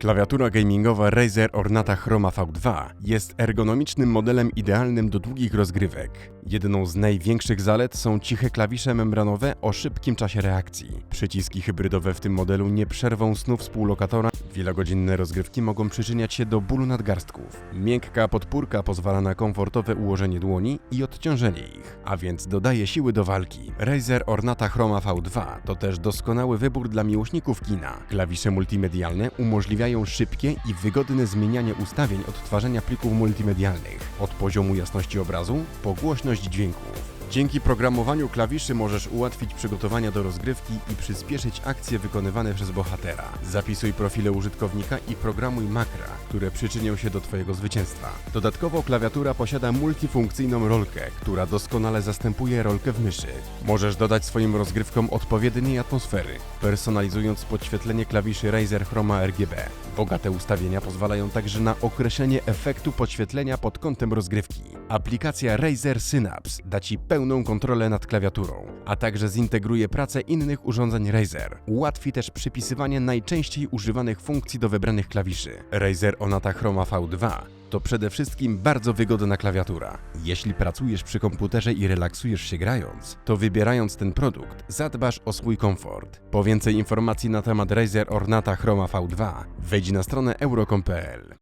Klawiatura gamingowa Razer Ornata Chroma V2 jest ergonomicznym modelem idealnym do długich rozgrywek. Jedną z największych zalet są ciche klawisze membranowe o szybkim czasie reakcji. Przyciski hybrydowe w tym modelu nie przerwą snu współlokatora. Wielogodzinne rozgrywki mogą przyczyniać się do bólu nadgarstków. Miękka podpórka pozwala na komfortowe ułożenie dłoni i odciążenie ich, a więc dodaje siły do walki. Razer Ornata Chroma V2 to też doskonały wybór dla miłośników kina. Klawisze multimedialne umożliwiają szybkie i wygodne zmienianie ustawień odtwarzania plików multimedialnych, od poziomu jasności obrazu po głośność dźwięków. Dzięki programowaniu klawiszy możesz ułatwić przygotowania do rozgrywki i przyspieszyć akcje wykonywane przez bohatera. Zapisuj profile użytkownika i programuj makra, które przyczynią się do Twojego zwycięstwa. Dodatkowo klawiatura posiada multifunkcyjną rolkę, która doskonale zastępuje rolkę w myszy. Możesz dodać swoim rozgrywkom odpowiedniej atmosfery, personalizując podświetlenie klawiszy Razer Chroma RGB. Bogate ustawienia pozwalają także na określenie efektu podświetlenia pod kątem rozgrywki. Aplikacja Razer Synapse da Ci pełną kontrolę nad klawiaturą, a także zintegruje pracę innych urządzeń Razer. Ułatwi też przypisywanie najczęściej używanych funkcji do wybranych klawiszy. Razer Onata Chroma V2 to przede wszystkim bardzo wygodna klawiatura. Jeśli pracujesz przy komputerze i relaksujesz się grając, to wybierając ten produkt zadbasz o swój komfort. Po więcej informacji na temat Razer Ornata Chroma V2 wejdź na stronę euro.com.pl.